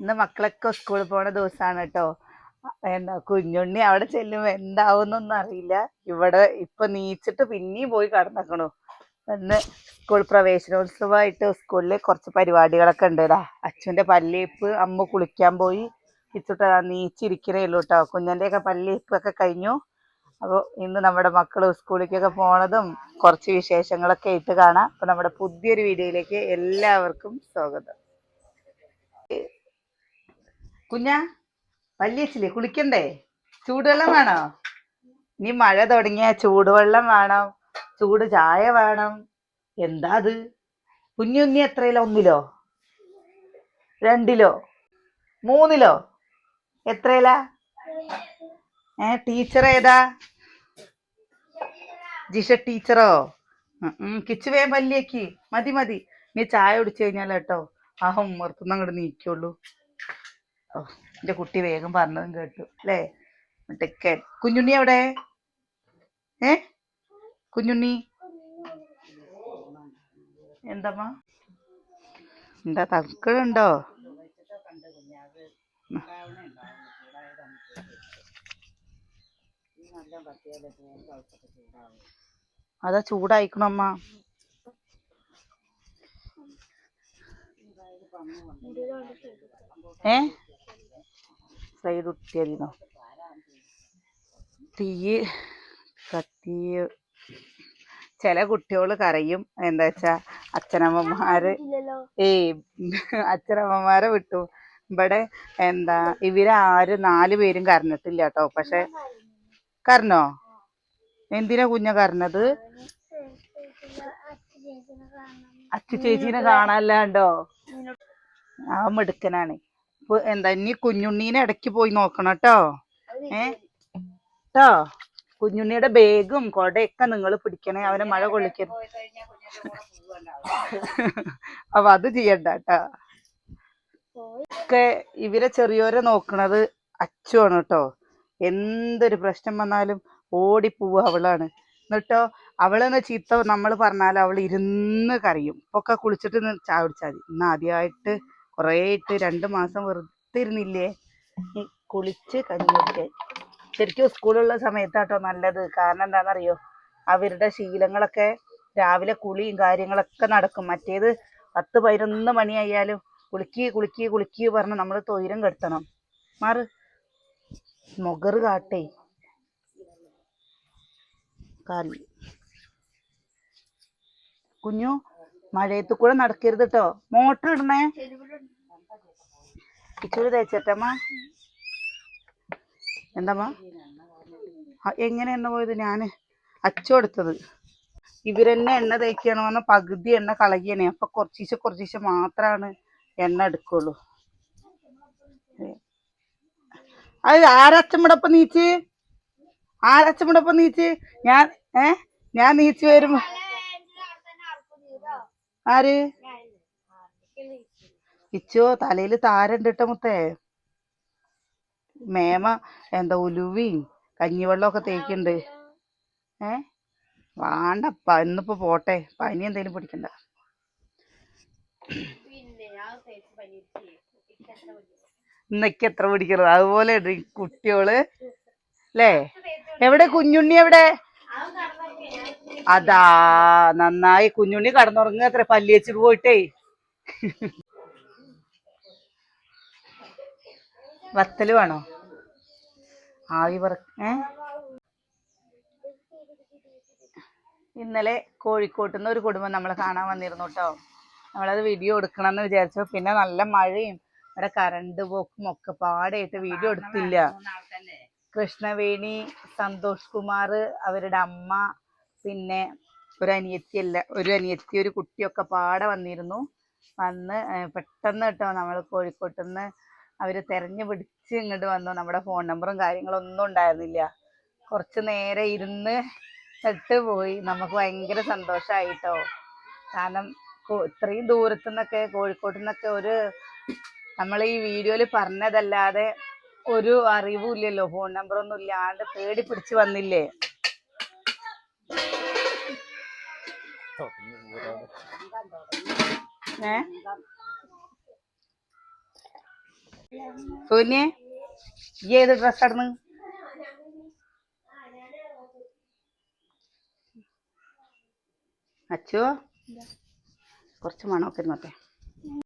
ഇന്ന് മക്കളൊക്കെ സ്കൂളിൽ പോണ ദിവസമാണ് കേട്ടോ എന്താ കുഞ്ഞുണ്ണി അവിടെ ചെല്ലുമ്പോ എന്താവുന്നൊന്നും അറിയില്ല. ഇവിടെ ഇപ്പൊ നീച്ചിട്ട് പിന്നെയും പോയി കടന്നേക്കണു. ഇന്ന് സ്കൂൾ പ്രവേശനോത്സവമായിട്ട് സ്കൂളിൽ കുറച്ച് പരിപാടികളൊക്കെ ഉണ്ട് ഇതാ അച്ഛന്റെ പല്ലിയിപ്പ് അമ്മ കുളിക്കാൻ പോയി. ഇച്ചിട്ട് നീച്ചിരിക്കണേ ഉള്ളൂ കേട്ടോ കുഞ്ഞന്റെയൊക്കെ പല്ലിയിപ്പൊക്കെ കഴിഞ്ഞു. അപ്പോൾ ഇന്ന് നമ്മുടെ മക്കൾ സ്കൂളിലേക്കൊക്കെ പോണതും കുറച്ച് വിശേഷങ്ങളൊക്കെ ഇട്ട് കാണാം. അപ്പോൾ നമ്മുടെ പുതിയൊരു വീഡിയോയിലേക്ക് എല്ലാവർക്കും സ്വാഗതം. കുഞ്ഞ വല്യച്ചില്ലേ കുളിക്കണ്ടേ? ചൂടുവെള്ളം വേണോ? ഇനി മഴ തുടങ്ങിയ ചൂടുവെള്ളം വേണം ചൂട് ചായ വേണം. എന്താ അത്? കുഞ്ഞുണ്ണി എത്രയിലോ? ഒന്നിലോ? രണ്ടിലോ? മൂന്നിലോ? എത്രയിലാ? ഏ ടീച്ചർ ഏതാ ജിഷ ടീച്ചറോ? കിച്ചു വേഗം പല്ലിയേക്ക്. മതി മതി. നീ ചായ കുടിച്ചു കഴിഞ്ഞാൽ കേട്ടോ. ആ ഉമ്മർത്തുനിന്ന് അങ്ങോട്ട് നീക്കുള്ളൂ ഓ എന്റെ കുട്ടി വേഗം പറഞ്ഞതും കേട്ടു. അല്ലേ? മിടുക്കൻ കുഞ്ഞുണ്ണി എവിടെ? ഏ? കുഞ്ഞുണ്ണി? എന്തമ്മ? എന്താ തക്കടുണ്ടോ അതാ ചൂടായിക്കണമ്മ ഏ? സൈഡ് ഉട്ടിയതിനോ തീ കത്തി ചില കുട്ടികൾ കരയും. എന്താ വെച്ചാ അച്ഛനമ്മമാര് ഏ അച്ഛനമ്മമാരെ വിട്ടു. ഇവിടെ എന്താ ഇവർ ആരും നാല് പേരും കരഞ്ഞിട്ടില്ല കേട്ടോ പക്ഷെ കരഞ്ഞോ? എന്തിനാ കുഞ്ഞ കരഞ്ഞത്? അച്ചു ചേച്ചീനെ കാണാല്ലാണ്ടോ ആ മിടുക്കനാണ്. ഇപ്പൊ എന്താ ഇനി കുഞ്ഞുണ്ണീനെ ഇടയ്ക്ക് പോയി നോക്കണം കേട്ടോ. ഏ? ട്ടോ. കുഞ്ഞുണ്ണിയുടെ ബേഗും കൊടയൊക്കെ നിങ്ങൾ പിടിക്കണേ. അവനെ മഴ കൊള്ളിക്കരുത്. അപ്പൊ അത് ചെയ്യണ്ട കേട്ടോ ഒക്കെ ഇവരെ ചെറിയോരെ നോക്കണത് അച്ചുവാണ് കേട്ടോ എന്തൊരു പ്രശ്നം വന്നാലും ഓടിപ്പോവുക അവളാണ്. എന്നിട്ടോ അവളെന്ന് ചീത്ത നമ്മൾ പറഞ്ഞാൽ അവൾ ഇരുന്ന് കരയും. ഇപ്പൊക്കെ കുളിച്ചിട്ട് ചായ കുടിച്ചാൽ മതി. ഇന്ന് ആദ്യമായിട്ട് കുറേ ഇട്ട് രണ്ട് മാസം വെറുതെ ഇരുന്നില്ലേ കുളിച്ച് കഞ്ഞിട്ട് ശരിക്കും സ്കൂളുള്ള സമയത്താട്ടോ നല്ലത്. കാരണം എന്താണെന്നറിയോ അവരുടെ ശീലങ്ങളൊക്കെ രാവിലെ കുളിയും കാര്യങ്ങളൊക്കെ നടക്കും. മറ്റേത് പത്ത് പതിനൊന്ന് മണിയായാലും കുളിക്ക് കുളിക്ക് കുളിക്ക് പറഞ്ഞ് നമ്മൾ തൊയിരം കെടുത്തണം. മാറ്. മുഗറ് കാട്ടേ. കാലി കുഞ്ഞു മഴയത്ത് കൂടെ നടക്കരുത് കേട്ടോ മോട്ടർ ഇടണേ. ഇച്ചൂര് തേച്ചേട്ടമ്മ എന്തമ്മ? എങ്ങനെ എണ്ണ പോയത് ഞാൻ? അച്ചു കൊടുത്തത് ഇവരെന്നെ എണ്ണ തേക്കണോ പറഞ്ഞ പകുതി എണ്ണ കളയണേ അപ്പൊ കുറച്ചീശ കുറച്ചീശ മാത്രാണ് എണ്ണ എടുക്കുള്ളൂ. അത് ആരച്ചമ്മടൊപ്പം നീച്ച്? ആരച്ചമ്മടൊപ്പം നീച്ച്? ഞാൻ ഏ? ഞാൻ നീച്ച് വരുമ്പോ ആര്? ഇച്ചോ തലയിൽ താരണ്ട് ഇട്ട മുത്തേ. മേമ എന്താ ഉലുവിയും കഞ്ഞിവെള്ളമൊക്കെ തേക്കുന്നുണ്ട് ഏ? വേണ്ടപ്പ ഇന്നിപ്പോ പോട്ടെ. പനി എന്തേലും പിടിക്കണ്ട. ഇന്നൊക്കെ എത്ര പിടിക്കുന്നത് അതുപോലെ കുട്ടികൾ അല്ലേ എവിടെ കുഞ്ഞുണ്ണി എവിടെ? അതാ നന്നായി കുഞ്ഞുണ്ണി കടന്നുറങ്ങുക അത്ര പല്ലി വെച്ചിട്ട് പോയിട്ടേ. വത്തൽ വേണോ? ആവി പറ ഇന്നലെ കോഴിക്കോട്ട് ഒരു കുടുംബം നമ്മളെ കാണാൻ വന്നിരുന്നു കേട്ടോ നമ്മളത് വീഡിയോ എടുക്കണം എന്ന് വിചാരിച്ചു. പിന്നെ നല്ല മഴയും ഇവിടെ കറണ്ട് പോക്കും ഒക്കെ പാടായിട്ട് വീഡിയോ എടുത്തില്ല. കൃഷ്ണവേണി സന്തോഷ് കുമാർ അവരുടെ അമ്മ പിന്നെ ഒരു അനിയത്തിയല്ല ഒരു അനിയത്തി ഒരു കുട്ടിയൊക്കെ പാടെ വന്നിരുന്നു. വന്ന് പെട്ടെന്ന് കേട്ടോ നമ്മൾ കോഴിക്കോട്ട് നിന്ന് അവർ തെരഞ്ഞു പിടിച്ച് ഇങ്ങോട്ട് വന്നു. നമ്മുടെ ഫോൺ നമ്പറും കാര്യങ്ങളൊന്നും ഉണ്ടായിരുന്നില്ല. കുറച്ച് നേരെ ഇരുന്ന് ഇട്ട് പോയി. നമുക്ക് ഭയങ്കര സന്തോഷമായിട്ടോ കാരണം ഇത്രയും ദൂരത്തു നിന്നൊക്കെ കോഴിക്കോട്ട് നിന്നൊക്കെ ഒരു നമ്മൾ ഈ വീഡിയോയിൽ പറഞ്ഞതല്ലാതെ ഒരു അറിവും ഇല്ലല്ലോ ഫോൺ നമ്പർ ഒന്നും ഇല്ലാണ്ട് തേടി പിടിച്ചു വന്നില്ലേ? ഏ? സോനിയെ ഈ ഏത് ഡ്രസ് ആടുന്നു? അച്ചോ കുറച്ച് മണമൊക്കെ ഇരുന്നോട്ടെ.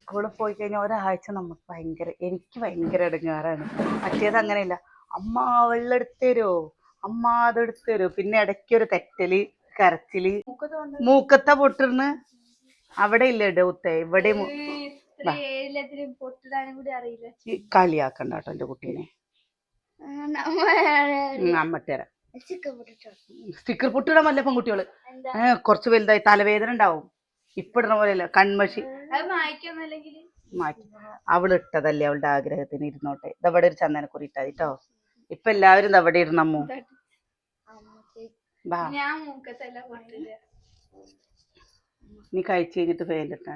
സ്കൂളിൽ പോയി കഴിഞ്ഞാൽ ഒരാഴ്ച നമുക്ക് ഭയങ്കര എനിക്ക് ഭയങ്കര ഇടങ്ങാറാണ് മറ്റേത് അങ്ങനെയില്ല. അമ്മ വെള്ളം എടുത്ത് തരുമോ അമ്മ അതെടുത്ത് തരുമോ പിന്നെ ഇടയ്ക്കൊരു തെറ്റൽ കരച്ചിൽ. മൂക്കത്ത പൊട്ടിരുന്ന് അവിടെ ഇല്ല ഡൗത്ത് ഇവിടെ കളിയാക്കണ്ട കേട്ടോ എന്റെ കുട്ടീനെ. സ്റ്റിക്കർ പൊട്ടിടാൻ വല്ല പെൺകുട്ടികൾ. കുറച്ച് വലുതായി തലവേദന ഉണ്ടാവും. ഇപ്പൊ ഇടണ പോലെയല്ല കൺമഷി. മാറ്റി അവൾ ഇട്ടതല്ലേ അവളുടെ ആഗ്രഹത്തിന് ഇരുന്നോട്ടെ. ഇതവിടെ ഒരു ചന്ദനക്കുറി ഇട്ടാ കേട്ടോ ഇപ്പൊ എല്ലാവരും ഇതവിടെ ഇരുന്നമ്മു നീ കഴിച്ചു കഴിഞ്ഞിട്ട് ഫെയിലിട്ടാ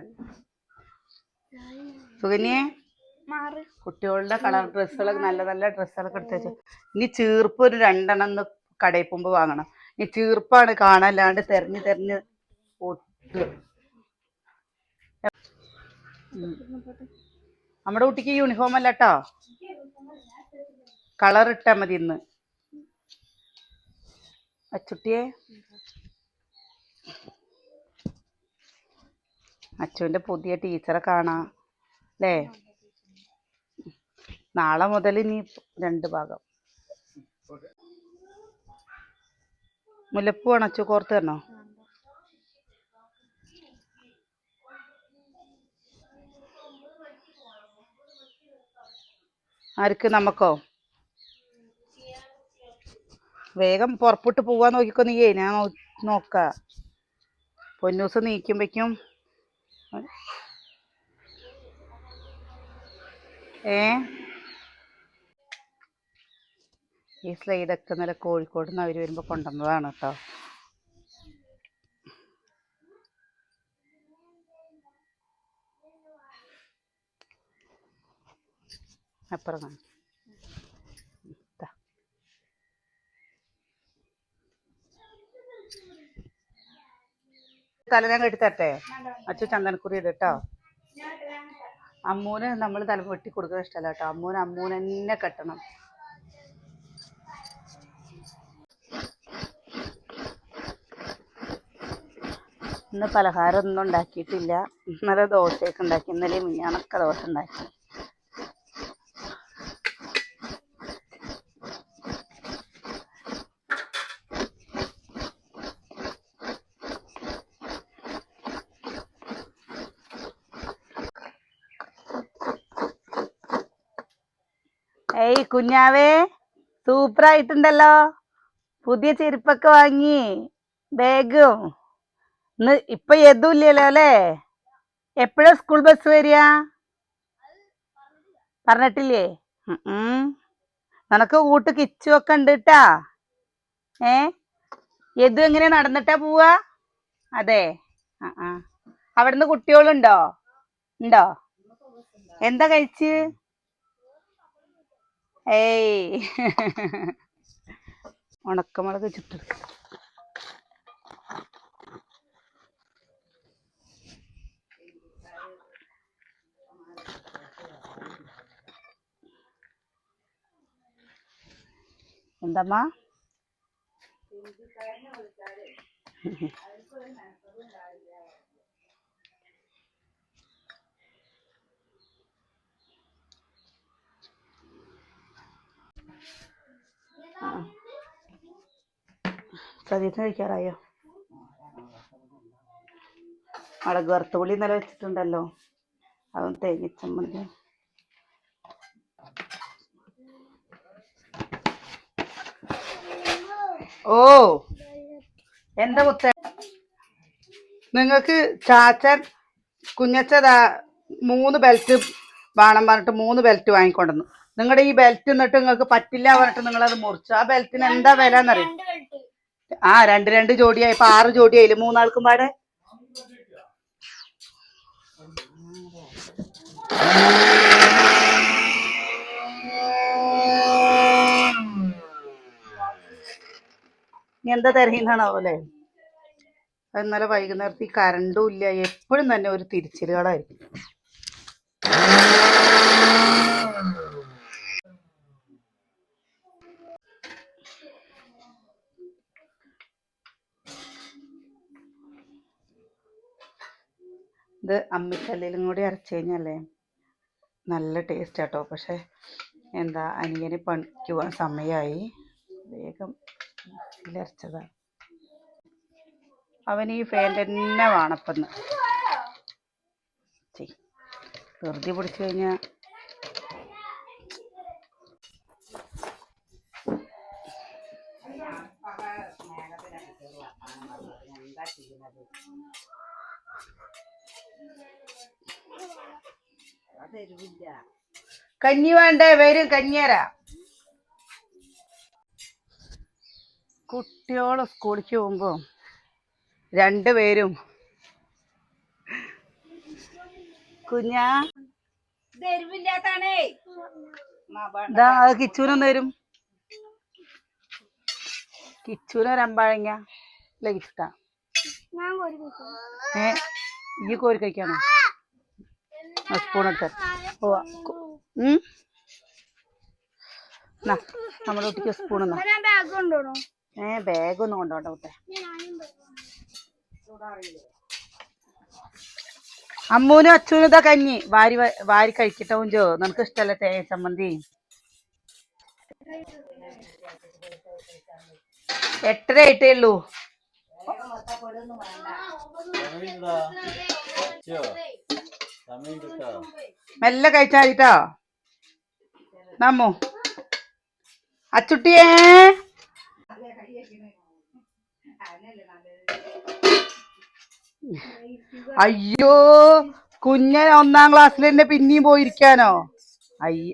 സുകന്യെ. കുട്ടികളുടെ കളർ ഡ്രസ്സുകളൊക്കെ നല്ല നല്ല ഡ്രസ്സുകളൊക്കെ എടുത്ത് വെച്ചു. ഇനി ചീർപ്പ് ഒരു രണ്ടെണ്ണം ഒന്ന് കടയിൽ പോകുമ്പോൾ വാങ്ങണം. ഈ ചീർപ്പാണ് കാണാല്ലാണ്ട് തെരഞ്ഞു തെരഞ്ഞ്. നമ്മുടെ കുട്ടിക്ക് യൂണിഫോം അല്ല കേട്ടോ കളർ ഇട്ടാ മതി ഇന്ന്. അച്ചുട്ടിയെ അച്ചുവിന്റെ പുതിയ ടീച്ചറെ കാണാ. അല്ലേ? നാളെ മുതൽ ഇനി രണ്ട് ഭാഗം. മുല്ലപ്പൂ അണച്ചു കോർത്ത് തരണോ? ആർക്ക് നമുക്കോ? വേഗം പുറപ്പെട്ട് പോവാൻ നോക്കിക്കോ നീയേ ഞാൻ നോക്ക. പൊന്നൂസ് നീക്കുമ്പോഴേക്കും ഏ? ഈ സ്ലൈഡൊക്കെ ഇന്നലെ കോഴിക്കോട് നിന്ന് അവർ വരുമ്പോൾ കൊണ്ടുവന്നതാണ് കേട്ടോ അപ്പുറം കാണിച്ചു ദാ. തല ഞാൻ കെട്ടി തരട്ടെ അച്ചു ചന്ദനക്കുറി ഇട് കേട്ടോ അമ്മൂന് നമ്മൾ തല വെട്ടി കൊടുക്കുന്ന ഇഷ്ടമല്ല കേട്ടോ അമ്മൂന് അമ്മൂന് തന്നെ കെട്ടണം. ഇന്ന് പലഹാരം ഒന്നും ഉണ്ടാക്കിയിട്ടില്ല. ഇന്നലെ ദോശയൊക്കെ ഉണ്ടാക്കി. ഇന്നലെ മിഞ്ഞാണൊക്കെ ദോശ ഉണ്ടാക്കി. ഏയ് കുഞ്ഞാവേ സൂപ്പർ ആയിട്ടുണ്ടല്ലോ പുതിയ ചെരുപ്പൊക്കെ വാങ്ങി ബാഗും. ഇന്ന് ഇപ്പൊ എതുല്ലോ അല്ലെ? എപ്പോഴാ സ്കൂൾ ബസ് വരിക? പറഞ്ഞിട്ടില്ലേ. നിനക്ക് കൂട്ട് കിച്ചു ഒക്കെ ഉണ്ട് കേട്ടാ ഏ? എതു എങ്ങനെ നടന്നിട്ടാ പോവാ അതെ. ആ. അവിടുന്ന് കുട്ടികളുണ്ടോ? ഉണ്ടോ? എന്താ കഴിച്ച്? ഏയ്. ഉണക്കമുളക് ചുട്ടെടുക്ക എന്തമ്മാ സതീശന് കഴിക്കാറായോ? മുളക് വറുത്തുള്ളി ഇന്നലെ വെച്ചിട്ടുണ്ടല്ലോ. അതും തേങ്ങിച്ചമ്മന്തി ഓ എന്താ മുത്ത? നിങ്ങൾക്ക് ചാച്ചൻ കുഞ്ഞച്ചതാ മൂന്ന് ബെൽറ്റ് വേണം പറഞ്ഞിട്ട് മൂന്ന് ബെൽറ്റ് വാങ്ങിക്കൊണ്ടുവന്നു. നിങ്ങളുടെ ഈ ബെൽറ്റ് എന്നിട്ട് നിങ്ങൾക്ക് പറ്റില്ല പറഞ്ഞിട്ട് നിങ്ങളത് മുറിച്ചു. ആ ബെൽറ്റിന് എന്താ വില എന്നറിയും ആ രണ്ട് രണ്ട് ജോഡിയായി ഇപ്പൊ ആറ് ജോഡിയായില്ലേ? മൂന്നാൾക്കും പാടെ? എന്താ തിരയുന്നാണോ അല്ലേ ഇന്നലെ വൈകുന്നേരത്ത് ഈ കറണ്ടും ഇല്ല. എപ്പോഴും തന്നെ ഒരു തിരിച്ചിലുകളായിരിക്കും. ഇത് അമ്മിക്കല്ലിലും കൂടി അരച്ച് കഴിഞ്ഞാലേ നല്ല ടേസ്റ്റ് ആട്ടോ. പക്ഷെ എന്താ അനിയന് പണിക്ക് പോകാൻ സമയമായി വേഗം അരച്ചതാണ് അവൻ ഈ ഫാൻ തന്നെ വേണപ്പെന്ന്. വെറുതെ പിടിച്ചു കഴിഞ്ഞാൽ കഞ്ഞി വേണ്ടേ? വരും കഞ്ഞേര കുട്ടിയോൾ സ്കൂളിക്ക് പോകുമ്പോ രണ്ടുപേരും കുഞ്ഞാ? കിച്ചൂനൊന്ന് വരും കിച്ചൂന ഒരമ്പാഴങ്ങ അല്ല ഞാൻ കോരി ഏ? ഈ കോരി കഴിക്കാനോ സ്പൂൺ എടുത്ത് പോവാ നമ്മുടെ കുട്ടിക്ക് സ്പൂൺ ഏ ബാഗ് ഒന്നും കൊണ്ടോട്ടെ കുട്ടെ. അമ്മൂനും അച്ഛനും ഇതാ കഞ്ഞി. വാരി വാരി കഴിക്കട്ടെ നമുക്ക് നിനക്ക് ഇഷ്ടല്ലേ തേങ്ങ ചമ്മന്തി. എട്ടര ആയിട്ടേ ഉള്ളൂ. മെല്ലെ കഴിച്ചാലിട്ടോ നമ്മു അച്ചുട്ടിയേ. അയ്യോ കുഞ്ഞൻ ഒന്നാം ക്ലാസ്സിൽ തന്നെ പിന്നെയും പോയിരിക്കാനോ? അയ്യ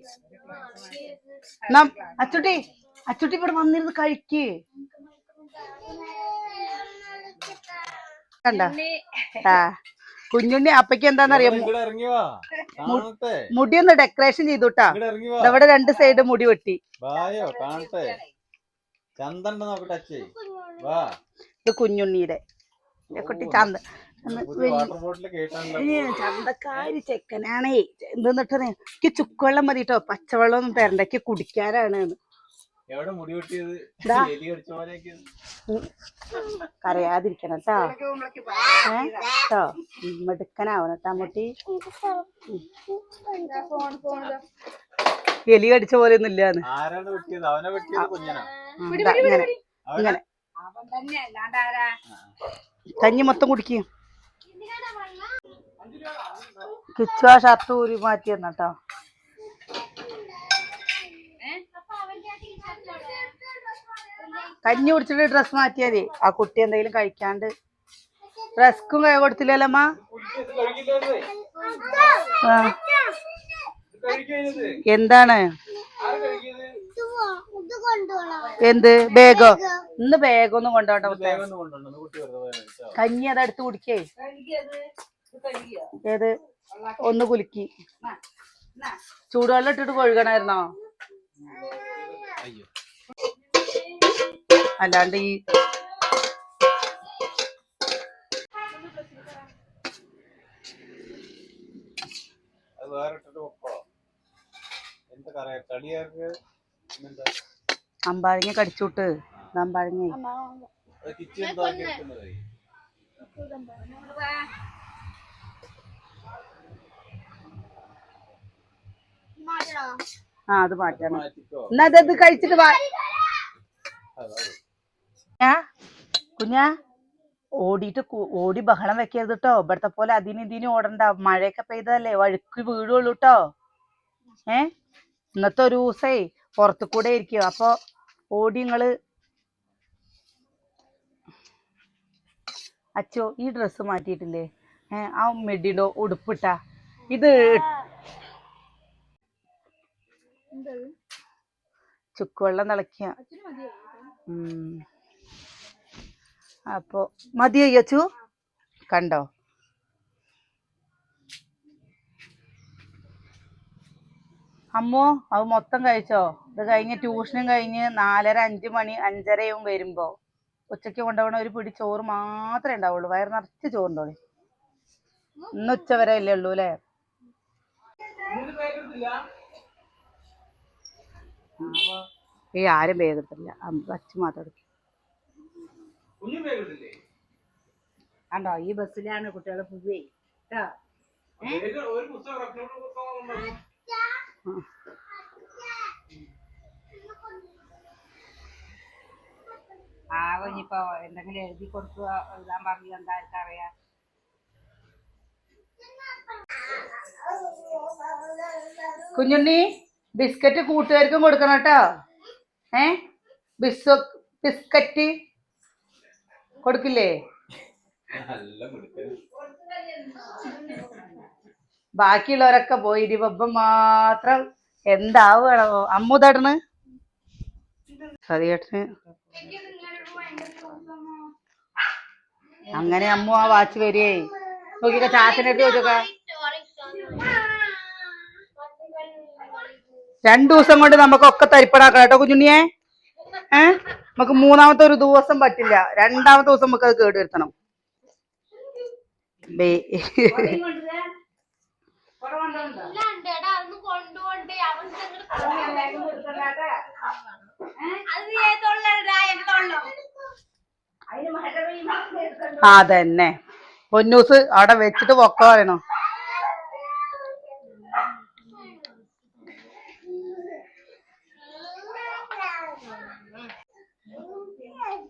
നം അച്ചുട്ടി അച്ചുട്ടി ഇവിടെ വന്നിരുന്ന് കഴിക്ക്. കണ്ട? ആ. കുഞ്ഞുണ്ണി അപ്പയ്ക്ക് എന്താന്നറിയാം മുടി ഒന്ന് ഡെക്കറേഷൻ ഇറങ്ങി വാ. ഇവിടെ രണ്ട് സൈഡ് മുടി വെട്ടി. ഇത് കുഞ്ഞുണ്ണിയുടെ. കുട്ടി ചന്ത ചന്തക്കാരി ചെക്കനാണേ. എന്തെന്നിട്ടേ എനിക്ക് ചുക്കുവെള്ളം മതി കേട്ടോ പച്ചവെള്ളം ഒന്നും തരണ്ട. എനിക്ക് കുടിക്കാനാണ്. എന്ന്. എവിടെ മുടി വെട്ടിയത്. എലി കടിച്ച പോലെയൊക്കെ. കരയാതിരിക്കണം കേട്ടോ മിടുക്കനാവണം കേട്ടോ മുട്ടി എലി കടിച്ച പോലെ ഒന്നും ഇല്ലാന്ന്. ആരാണ് വെട്ടിയത്? അവനെ വെട്ടിയത് കുഞ്ഞനാ? ഉം, ദാ ഇങ്ങനെ. അവനെ? ഇങ്ങനെ കഞ്ഞി മൊത്തം കുടിക്കും. കിച്ചു ആ ഷർട്ട് ഊരി മാറ്റി തന്നട്ടോ കഞ്ഞി കുടിച്ചിട്ട് ഡ്രസ് മാറ്റിയാ മതി ആ കുട്ടി എന്തെങ്കിലും കഴിക്കാണ്ട്. ഡ്രസ്ക്കും കൈ കൊടുത്തില്ലല്ലമ്മ ആ. എന്താണ്? എന്ത്? ബാഗോ ഇന്ന് ബാഗൊന്നും കൊണ്ടോട്ടെ. കഞ്ഞി അതെടുത്ത് കുടിക്കേ. ഏത്? ഒന്ന് കുലുക്കി. ചൂടുവെള്ളം ഇട്ടിട്ട് കഴുകണമായിരുന്നോ? കളിയാർക്ക് ഈ അമ്പാഴങ്ങ കടിച്ചുട്ട്. അമ്പാഴങ്ങ ആ അത് മാറ്റാണ്. മാറ്റിക്കോ. എന്നാ അത് കഴിച്ചിട്ട് കുഞ്ഞാ കുഞ്ഞാ. ഓടിയിട്ട് ഓടി ബഹളം വെക്കരുത് കേട്ടോ ഇവിടത്തെ പോലെ അതിന് ഇതിന് ഓടണ്ട. മഴയൊക്കെ പെയ്തതല്ലേ വഴുക്ക് വീഴുള്ളൂ കേട്ടോ ഏ? ഇന്നത്തെ ഒരു ദിവസേ പുറത്തു കൂടെ ഇരിക്കും. അപ്പൊ ഓടി നിങ്ങൾ അച്ചോ ഈ ഡ്രസ്സ് മാറ്റിയിട്ടില്ലേ? ഏ ആ മെഡിഡോ ഉടുപ്പിട്ട. ഇത് ചുക്കുവെള്ളം തിളക്കുക അപ്പൊ അച്ചു കണ്ടോ? അമ്മോ അത് മൊത്തം കഴിച്ചോ? ഇത് കഴിഞ്ഞ് ട്യൂഷനും കഴിഞ്ഞ് നാലര അഞ്ച് മണി അഞ്ചരയും വരുമ്പോ ഉച്ചയ്ക്ക് കൊണ്ടുപോകണ ഒരു പിടി ചോറ് മാത്രമേ ഉണ്ടാവുള്ളൂ. വയർ നിറച്ച് ചോറുണ്ടോളി ഇന്ന് ഉച്ച വരെ അല്ലേ ഉള്ളൂ അല്ലേ? ഈ ആരും വേഗത്തില്ല. അച്ഛൻ മാത്രം എടുക്കും. കണ്ടോ? ഈ ബസ്സിലാണ് കുട്ടികളെ പോവേ. കേട്ടോ ആവോ ഇനിയിപ്പോ എന്തെങ്കിലും എഴുതി കൊടുക്കുക എഴുതാൻ പറഞ്ഞു എന്താ അറിയാ? കുഞ്ഞുണ്ണി ബിസ്ക്കറ്റ് കൂട്ടുകാർക്കും കൊടുക്കണം കേട്ടോ. ഏ? ബിസ് ബിസ്ക്കറ്റ് കൊടുക്കില്ലേ. ബാക്കിയുള്ളവരൊക്കെ പോയി ഇടിവപ്പം മാത്രം എന്താവുകയാണോ അമ്മു തടണ് സതിയേട്ടന്? അങ്ങനെ അമ്മു ആ വാച്ച് വരികേ നോക്കിക്ക ചാച്ചനെടുത്ത് ചോദിച്ചോക്ക. രണ്ടു ദിവസം കൊണ്ട് നമുക്കൊക്കെ തരിപ്പടാക്കാം കേട്ടോ കുഞ്ഞുണ്ണിയെ. ഏ? നമുക്ക് മൂന്നാമത്തെ ഒരു ദിവസം പറ്റില്ല. രണ്ടാമത്തെ ദിവസം നമുക്ക് അത് കേട് വരുത്തണം. അതന്നെ. പൊന്നൂസ് അവിടെ വെച്ചിട്ട് പൊക്ക പറയണോ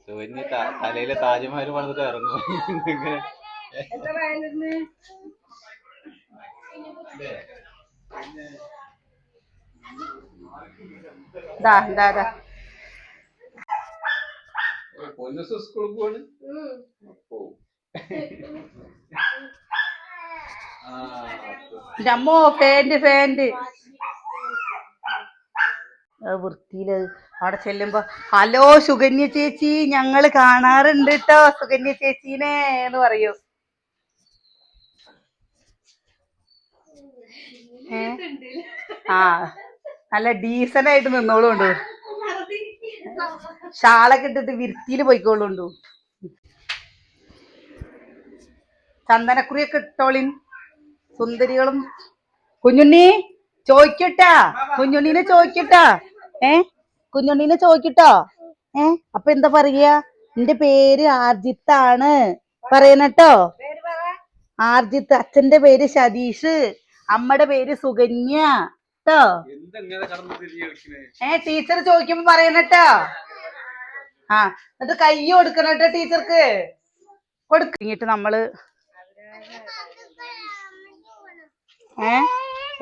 സുകന്യ ത- തലയിലെ താജ്മഹൽ പണിതിട്ട് ഇറങ്ങും. ഇങ്ങനെ. ദാ ദാ ദാ. പൊന്നൂസ് സ്കൂളിൽ എന്റെ അമ്മോ ഫാന്റ് ഫാന്റ് വൃത്തിയിൽ അവിടെ ചെല്ലുമ്പോ ഹലോ സുകന്യ ചേച്ചി ഞങ്ങൾ കാണാറുണ്ട് കേട്ടോ സുകന്യ ചേച്ചീനെ എന്ന് പറയൂ? ആ നല്ല ഡീസന്റ് ആയിട്ട് നിന്നോളുണ്ടു. ഷാളൊക്കെ ഇട്ടിട്ട് വിരുത്തിയിൽ പോയിക്കോളുണ്ടു. ചന്ദനക്കുറിയൊക്കെ ഇട്ടോളിൻ. സുന്ദരികളും. കുഞ്ഞുണ്ണി ചോദിക്കട്ടാ കുഞ്ഞുണ്ണീനെ ചോദിക്കട്ടാ ഏ? കുഞ്ഞുണ്ണീനെ ചോദിക്കട്ടോ. ഏ? അപ്പൊ എന്താ പറയാ? എന്റെ പേര് ആർജിത്താണ്. പറയണട്ടോ ആർജിത്ത് അച്ഛന്റെ പേര് സതീഷ് അമ്മയുടെ പേര് സുകന്യ. ട്ടോ. എന്തെങ്ങനെ കടന്നു തിരിഞ്ഞ് കളിക്കണേ? ഏ ടീച്ചർ ചോദിക്കുമ്പോ പറയണട്ടോ ആ എന്നിട്ട് കൈ കൊടുക്കണട്ടോ ടീച്ചർക്ക്. കൊടുക്കിട്ട് നമ്മൾ. ഏ?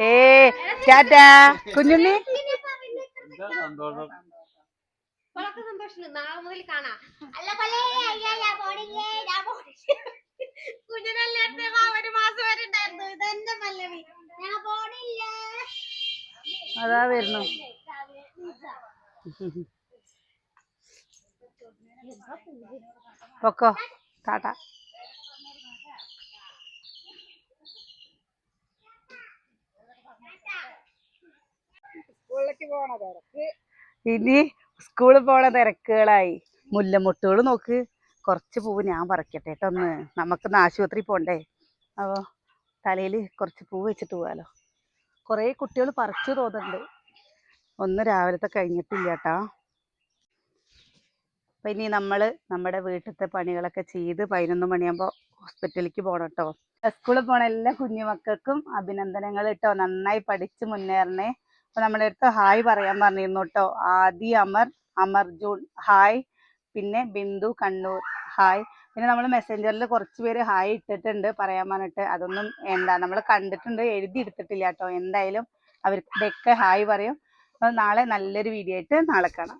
ഏ ടാറ്റാ. കുഞ്ഞുണ്ണി. സന്തോഷം. ഇപ്പോഴൊക്കെ സന്തോഷം നാളെ മുതൽ കാണാം. അല്ല പലേ അയ്യ ഞാൻ പോണില്ലേ? ഞാൻ പോണില്ലേ കുഞ്ഞിനല്ലാത്ത ഒരു മാസം വരെ ഉണ്ടായിരുന്നു. ഇതെന്റെ പല്ലവി ഞാൻ പോണില്ലേ. അതാ വരുന്നു പൊക്കോ. ടാറ്റ. ഇനി സ്കൂളിൽ പോണ തിരക്കുകളായി. മുല്ലമുട്ടുകൾ നോക്ക്. കുറച്ച് പൂവ് ഞാൻ പറിക്കട്ടെ കേട്ടോ ഒന്ന്. നമുക്കൊന്ന് ആശുപത്രി പോണ്ടേ. അപ്പോൾ തലയിൽ കുറച്ച് പൂവ് വെച്ചിട്ട് പോവാലോ. കുറേ കുട്ടികൾ പറിച്ചു തോന്നുന്നുണ്ട്. ഒന്ന് രാവിലത്തെ കഴിഞ്ഞിട്ടില്ല കേട്ടോ അപ്പം ഇനി നമ്മൾ നമ്മുടെ വീട്ടിലത്തെ പണികളൊക്കെ ചെയ്ത് പതിനൊന്ന് മണിയാകുമ്പോൾ ഹോസ്പിറ്റലിലേക്ക് പോകണം കേട്ടോ സ്കൂളിൽ പോണ എല്ലാ കുഞ്ഞുമക്കൾക്കും അഭിനന്ദനങ്ങൾ കേട്ടോ നന്നായി പഠിച്ച് മുന്നേറണേ. അപ്പോൾ നമ്മുടെ അടുത്ത് ഹായ് പറയാൻ പറഞ്ഞിരുന്നു കേട്ടോ ആദി അമർ അമർ ജൂൺ ഹായ് പിന്നെ ബിന്ദു കണ്ണൂർ ഹായ് പിന്നെ നമ്മൾ മെസ്സഞ്ചറിൽ കുറച്ച് പേര് ഹായ് ഇട്ടിട്ടുണ്ട് പറയാൻ പറഞ്ഞിട്ട്. അതൊന്നും എന്താ നമ്മൾ കണ്ടിട്ടുണ്ട് എഴുതി എടുത്തിട്ടില്ല കേട്ടോ എന്തായാലും അവർക്കൊക്കെ ഹായ് പറയും. അപ്പോൾ നാളെ നല്ലൊരു വീഡിയോ ആയിട്ട് നാളെ കാണാം.